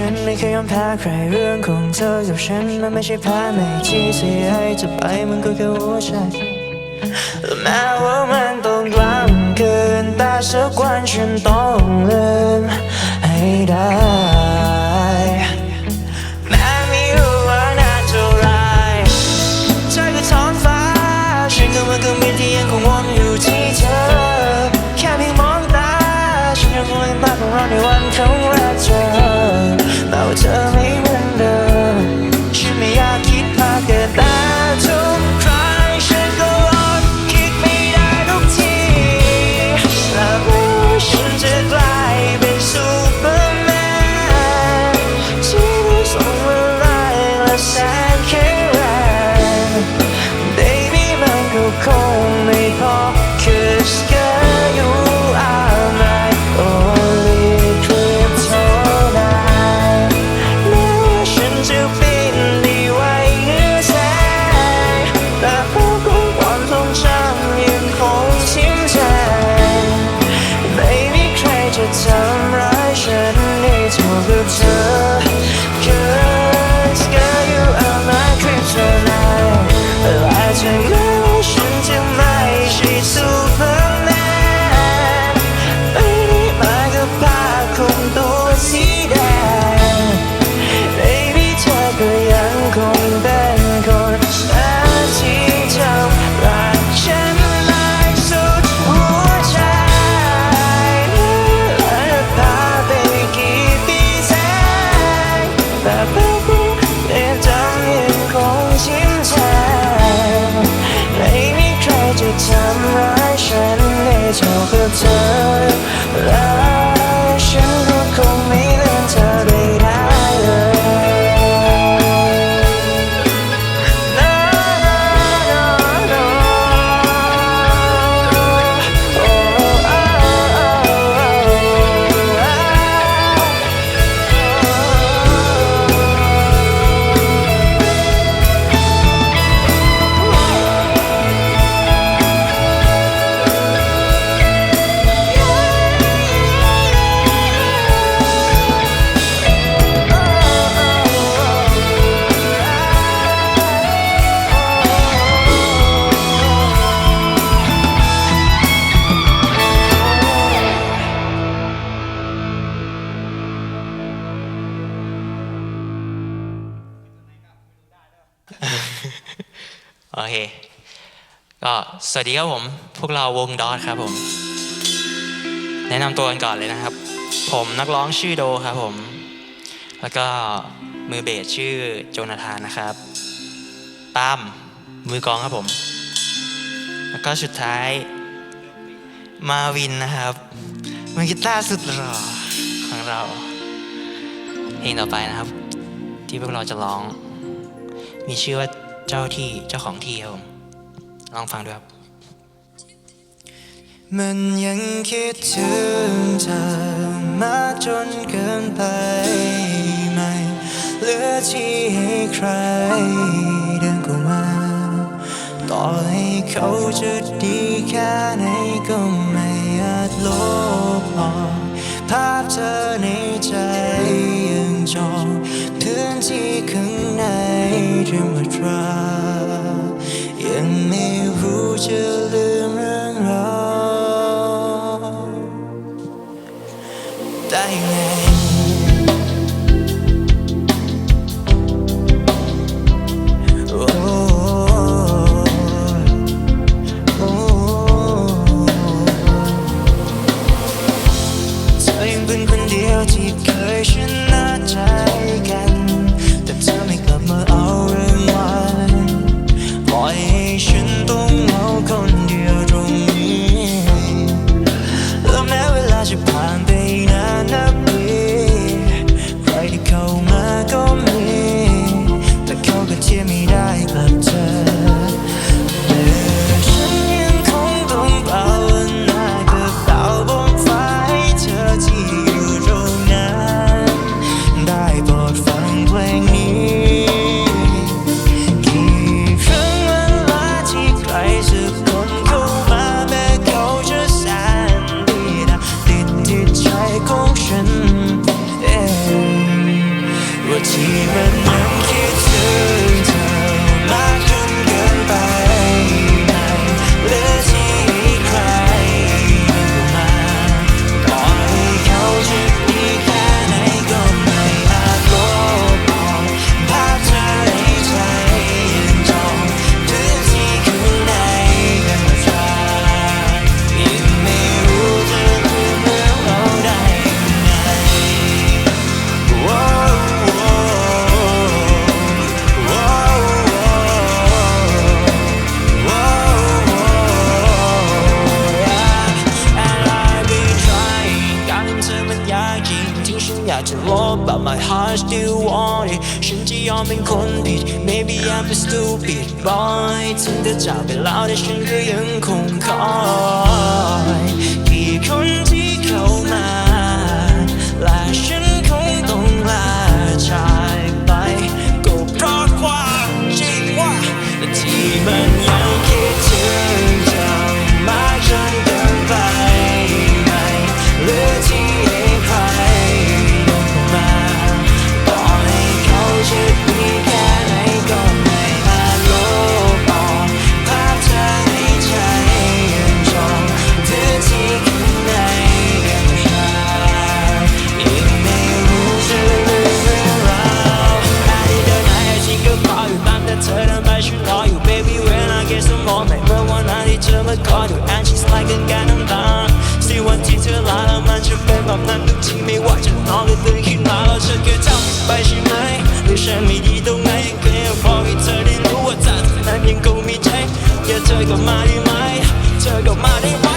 ฉันไม่เคยยอมแพ้ใครเรื่องของเธอกับฉันมันไม่ใช่แพ้ไม่ที่เสียให้จะไปมันก็แค่หัวใจแม้ว่ามันต้องกล้ำเกินแต่สักวันฉันต้องลืมให้ได้ โอเค ก็สวัสดีครับผม พวกเราวงดอทครับผม แนะนำตัวกันก่อนเลยนะครับ ผมนักร้องชื่อโดครับผม แล้วก็มือเบสชื่อโจนาธานนะครับปาล์มมือกองครับผม แล้วก็สุดท้ายมาวินนะครับมือกีตาร์สุดหล่อของเรา เพลงต่อไปนะครับ ที่พวกเราจะร้อง มีชื่อว่าเจ้าที่เจ้าของที่ครับผมลองฟังดูครับ มันยังคิดถึงเธอมาจนเกินไปไหมเหลือที่ให้ใครเดินเข้ามา ต่อให้เขาจะดีแค่ไหนก็ไม่อาจลบออกภาพเธอในใจยังจองพื้นที่ข้าง ในที่มาตรา จากเวลาที่ฉันก็ยังคงขอ เธอกลัมาได้ไหม เธอกลัมาได้ไหม